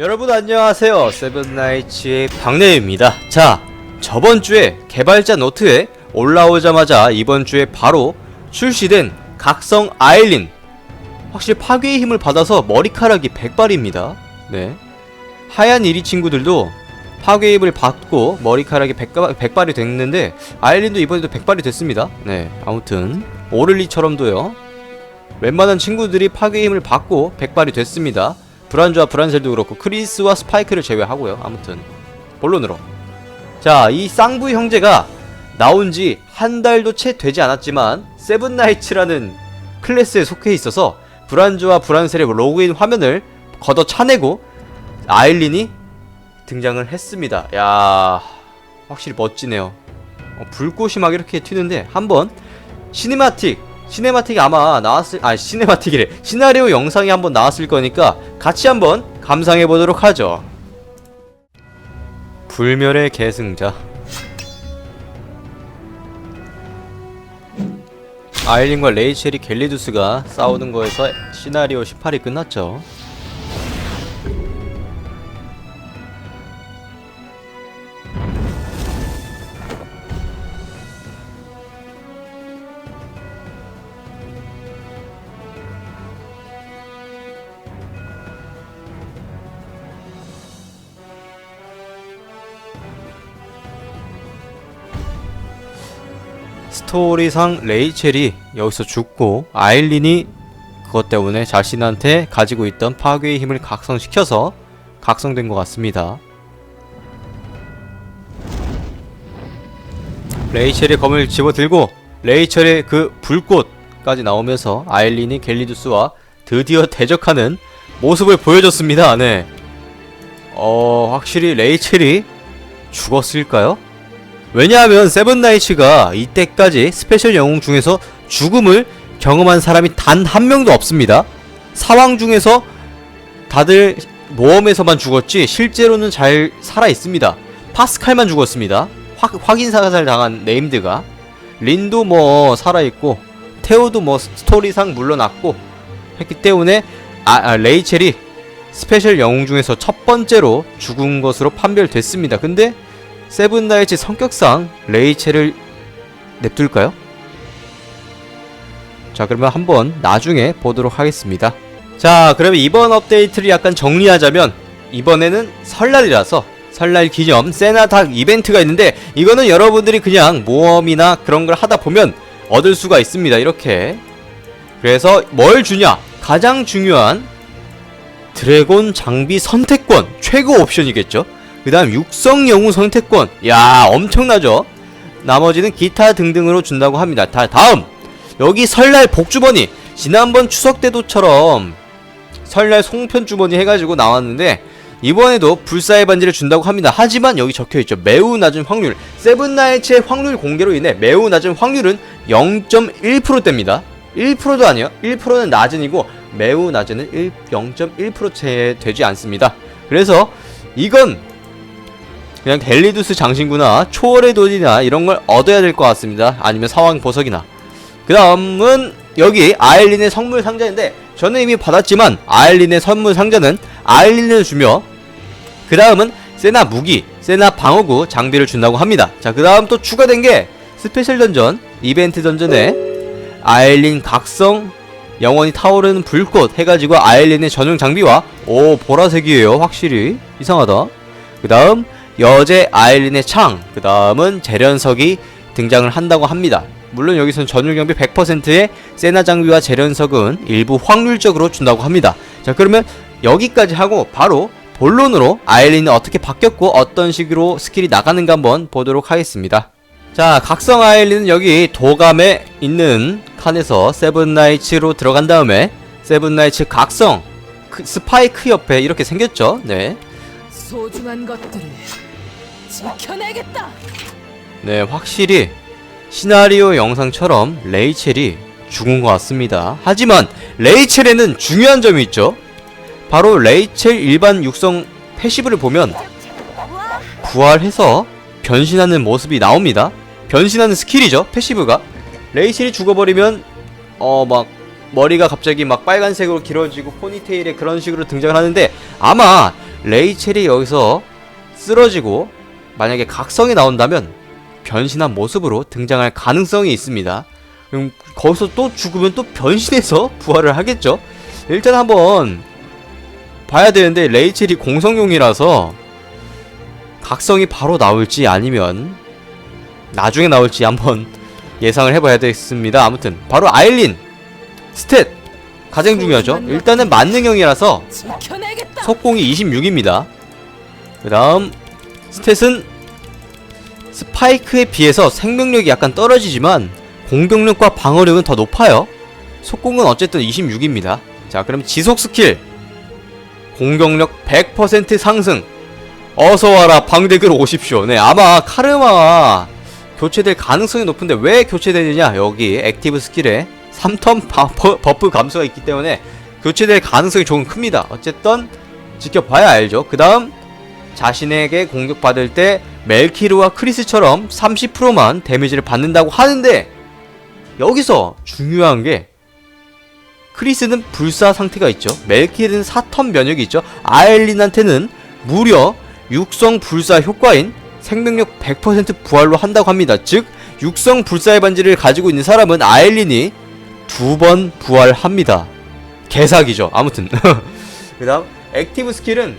여러분 안녕하세요. 세븐나이츠의 박내입니다. 자 저번주에 개발자 노트에 올라오자마자 이번주에 바로 출시된 각성 아일린. 확실히 파괴의 힘을 받아서 머리카락이 백발입니다. 네. 하얀 이리 친구들도 파괴의 힘을 받고 머리카락이 백가, 백발이 됐는데 아일린도 이번에도 백발이 됐습니다. 네 아무튼 오를리처럼도요. 웬만한 친구들이 파괴의 힘을 받고 백발이 됐습니다 브란주와 브란셀도 그렇고 크리스와 스파이크를 제외하고요. 아무튼 본론으로 자, 이 쌍부 형제가 나온 지 한 달도 채 되지 않았지만 세븐나이츠라는 클래스에 속해 있어서 브란주와 브란셀의 로그인 화면을 걷어 차내고 아일린이 등장을 했습니다. 야, 확실히 멋지네요. 어, 불꽃이 막 이렇게 튀는데 한번 시네마틱 시네마틱이 아마 나왔을 아 시네마틱이래 시나리오 영상이 한번 나왔을 거니까 같이 한번 감상해 보도록 하죠. 불멸의 계승자 아일린과 레이첼이 갤리두스가 싸우는 거에서 시나리오 18이 끝났죠. 스토리상 레이첼이 여기서 죽고 아일린이 그것 때문에 자신한테 가지고 있던 파괴의 힘을 각성시켜서 각성된 것 같습니다. 레이첼의 검을 집어들고 레이첼의 그 불꽃까지 나오면서 아일린이 갤리두스와 드디어 대적하는 모습을 보여줬습니다. 네. 어, 확실히 레이첼이 죽었을까요? 왜냐하면 세븐나이츠가 이때까지 스페셜 영웅 중에서 죽음을 경험한 사람이 단 한 명도 없습니다. 사왕 중에서 다들 모험에서만 죽었지 실제로는 잘 살아 있습니다. 파스칼만 죽었습니다. 확, 확인 사살 당한 네임드가 린도 뭐 살아 있고 테오도 뭐 스토리상 물러났고 했기 때문에 아, 아 레이첼이 스페셜 영웅 중에서 첫 번째로 죽은 것으로 판별됐습니다. 근데 세븐나이츠 성격상 레이첼을 냅둘까요? 자 그러면 한번 나중에 보도록 하겠습니다. 자 그러면 이번 업데이트를 약간 정리하자면 이번에는 설날이라서 설날 기념 세나닥 이벤트가 있는데 이거는 여러분들이 그냥 모험이나 그런 걸 하다 보면 얻을 수가 있습니다. 이렇게. 그래서 뭘 주냐? 가장 중요한 드래곤 장비 선택권 최고 옵션이겠죠 그 다음 육성 영웅 선택권. 야 엄청나죠? 나머지는 기타 등등으로 준다고 합니다. 다, 다음. 여기 설날 복주머니 지난번 추석 때도처럼 설날 송편 주머니 해가지고 나왔는데 이번에도 불사의 반지를 준다고 합니다. 하지만 여기 적혀있죠. 매우 낮은 확률. 세븐나이츠의 확률 공개로 인해 매우 낮은 확률은 0.1%대입니다. 1%도 아니에요. 1%는 낮은이고 매우 낮은 1, 0.1%채 되지 않습니다. 그래서 이건 그냥 델리두스 장신구나 초월의 돈이나 이런 걸 얻어야 될 것 같습니다. 아니면 사왕 보석이나. 그 다음은 여기 아일린의 선물 상자인데 저는 이미 받았지만 아일린의 선물 상자는 아일린을 주며 그 다음은 세나 무기, 세나 방어구 장비를 준다고 합니다. 자, 그 다음 또 추가된 게 스페셜 던전, 이벤트 던전에 아일린 각성, 영원히 타오르는 불꽃 해가지고 아일린의 전용 장비와 오 보라색이에요 확실히 이상하다 그 다음 여제 아일린의 창, 그 다음은 재련석이 등장을 한다고 합니다. 물론 여기서는 전율 경비 100%의 세나 장비와 재련석은 일부 확률적으로 준다고 합니다. 자 그러면 여기까지 하고 바로 본론으로 아일린이 어떻게 바뀌었고 어떤 식으로 스킬이 나가는가 한번 보도록 하겠습니다. 자 각성 아일린은 여기 도감에 있는 칸에서 세븐나이츠로 들어간 다음에 세븐나이츠 각성 그 스파이크 옆에 이렇게 생겼죠. 네. 소중한 것들을 지켜내겠다. 네, 확실히 시나리오 영상처럼 레이첼이 죽은 것 같습니다. 하지만 레이첼에는 중요한 점이 있죠. 바로 레이첼 일반 육성 패시브를 보면 부활해서 변신하는 모습이 나옵니다. 변신하는 스킬이죠, 패시브가. 레이첼이 죽어버리면 어 막 머리가 갑자기 막 빨간색으로 길어지고 포니테일에 그런 식으로 등장을 하는데 아마 레이첼이 여기서 쓰러지고 만약에 각성이 나온다면 변신한 모습으로 등장할 가능성이 있습니다. 그럼 거기서 또 죽으면 또 변신해서 부활을 하겠죠. 일단 한번 봐야 되는데 레이첼이 공성용이라서 각성이 바로 나올지 아니면 나중에 나올지 한번 예상을 해봐야 되겠습니다. 아무튼 바로 아일린 스탯 가장 중요하죠. 일단은 만능형이라서. 속공이 26입니다. 그 다음 스탯은 스파이크에 비해서 생명력이 약간 떨어지지만 공격력과 방어력은 더 높아요. 속공은 어쨌든 26입니다. 자 그럼 지속 스킬 공격력 100% 상승 어서 와라 방대교로 오십시오. 네 아마 카르마 교체될 가능성이 높은데 왜 교체되느냐 여기 액티브 스킬에 3턴 버프, 버프 감소가 있기 때문에 교체될 가능성이 조금 큽니다. 어쨌든 지켜봐야 알죠. 그 다음 자신에게 공격받을 때 멜키르와 크리스처럼 30%만 데미지를 받는다고 하는데 여기서 중요한 게 크리스는 불사 상태가 있죠. 멜키르는 4턴 면역이 있죠. 아일린한테는 무려 육성 불사 효과인 생명력 100% 부활로 한다고 합니다. 즉 육성 불사의 반지를 가지고 있는 사람은 아일린이 두 번 부활합니다. 개사기죠. 아무튼 그 다음 액티브 스킬은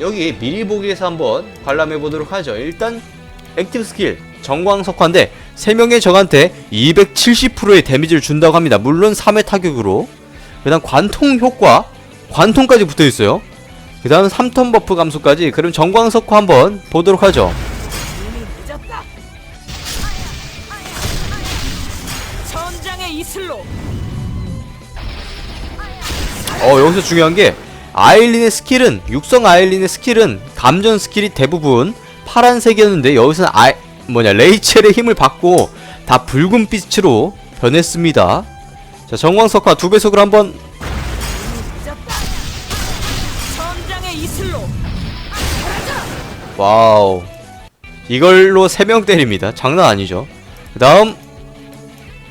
여기 미리 보기에서 한번 관람해 보도록 하죠. 일단 액티브 스킬 정광석화인데 3명의 적한테 270%의 데미지를 준다고 합니다. 물론 3회 타격으로. 그 다음 관통 효과 관통까지 붙어 있어요. 그 다음 3턴 버프 감소까지 그럼 정광석화 한번 보도록 하죠. 어 여기서 중요한 게 아일린의 스킬은 육성 아일린의 스킬은 감전 스킬이 대부분 파란색이었는데 여기서는 아 뭐냐 레이첼의 힘을 받고 다 붉은 빛으로 변했습니다. 자 정광석화 두 배속으로 한번 와우 이걸로 세명 때립니다. 장난 아니죠. 그 다음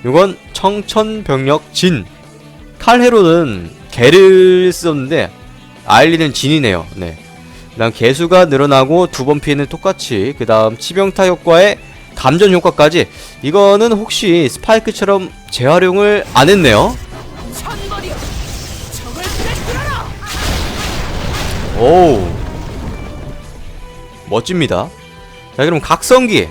이건 청천벽력 진 칼헤로는 개를 썼는데 아일리는 진이네요. 네. 그다음 개수가 늘어나고 두 번 피해는 똑같이 그다음 치명타 효과에 감전 효과까지 이거는 혹시 스파이크처럼 재활용을 안 했네요. 오 멋집니다. 자 그럼 각성기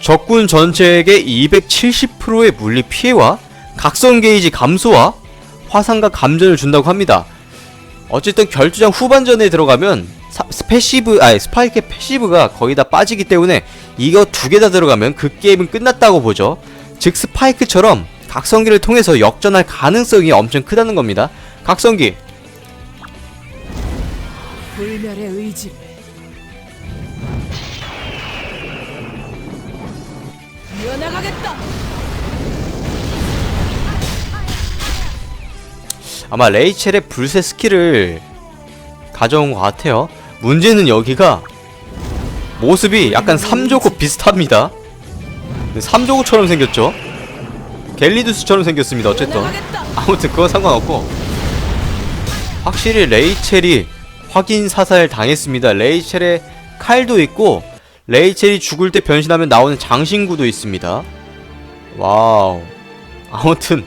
적군 전체에게 270%의 물리 피해와 각성 게이지 감소와 화상과 감전을 준다고 합니다. 어쨌든 결투장 후반전에 들어가면 사, 패시브 아니 스파이크의 패시브가 거의 다 빠지기 때문에 이거 두 개 다 들어가면 그 게임은 끝났다고 보죠. 즉 스파이크처럼 각성기를 통해서 역전할 가능성이 엄청 크다는 겁니다. 각성기 불멸의 의지. 이어나가겠다. 아마 레이첼의 불새 스킬을 가져온 것 같아요. 문제는 여기가 모습이 약간 삼조고 비슷합니다. 3조고처럼 생겼죠? 갤리두스처럼 생겼습니다. 어쨌든. 아무튼 그건 상관없고 확실히 레이첼이 확인 사살 당했습니다. 레이첼의 칼도 있고 레이첼이 죽을 때 변신하면 나오는 장신구도 있습니다. 와우. 아무튼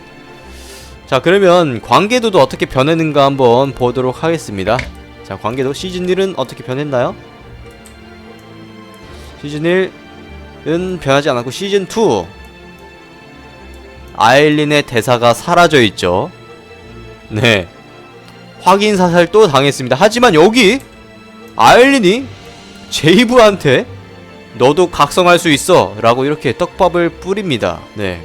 자 그러면 관계도도 어떻게 변했는가 한번 보도록 하겠습니다. 자 관계도 시즌 1은 어떻게 변했나요? 시즌 1은 변하지 않았고 시즌 2 아일린의 대사가 사라져 있죠. 네. 확인 사살 또 당했습니다. 하지만 여기 아일린이 제이브한테 너도 각성할 수 있어 라고 이렇게 떡밥을 뿌립니다. 네.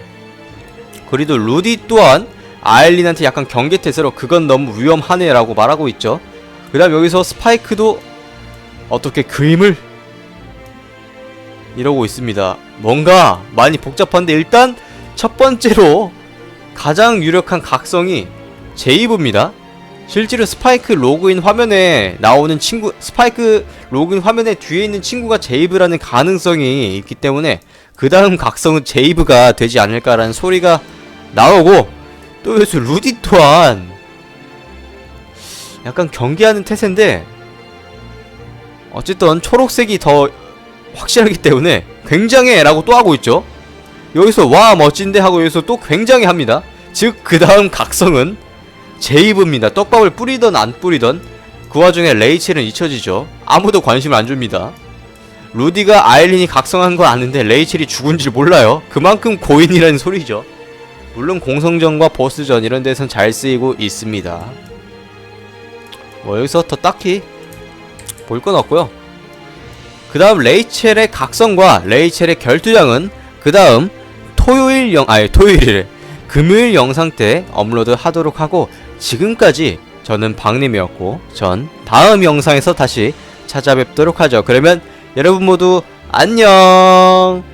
그리고 루디 또한 아일린한테 약간 경계 태세로 그건 너무 위험하네 라고 말하고 있죠. 그 다음 여기서 스파이크도 어떻게 그림을 이러고 있습니다. 뭔가 많이 복잡한데 일단 첫 번째로 가장 유력한 각성이 제이브입니다. 실제로 스파이크 로그인 화면에 나오는 친구 스파이크 로그인 화면에 뒤에 있는 친구가 제이브라는 가능성이 있기 때문에 그 다음 각성은 제이브가 되지 않을까라는 소리가 나오고 또 여기서 루디 또한 약간 경계하는 태세인데 어쨌든 초록색이 더 확실하기 때문에 굉장해 라고 또 하고 있죠. 여기서 와 멋진데 하고 여기서 또 굉장히 합니다. 즉 그 다음 각성은 제이브입니다. 떡밥을 뿌리던 안 뿌리던 그 와중에 레이첼은 잊혀지죠. 아무도 관심을 안 줍니다. 루디가 아일린이 각성한 건 아는데 레이첼이 죽은 줄 몰라요. 그만큼 고인이라는 소리죠 물론 공성전과 보스전 이런 데선 잘 쓰이고 있습니다. 뭐 여기서 더 딱히 볼 건 없고요. 그 다음 레이첼의 각성과 레이첼의 결투장은 그 다음 토요일 영 아니 토요일이래 금요일 영상 때 업로드 하도록 하고 지금까지 저는 박님이었고 전 다음 영상에서 다시 찾아뵙도록 하죠. 그러면 여러분 모두 안녕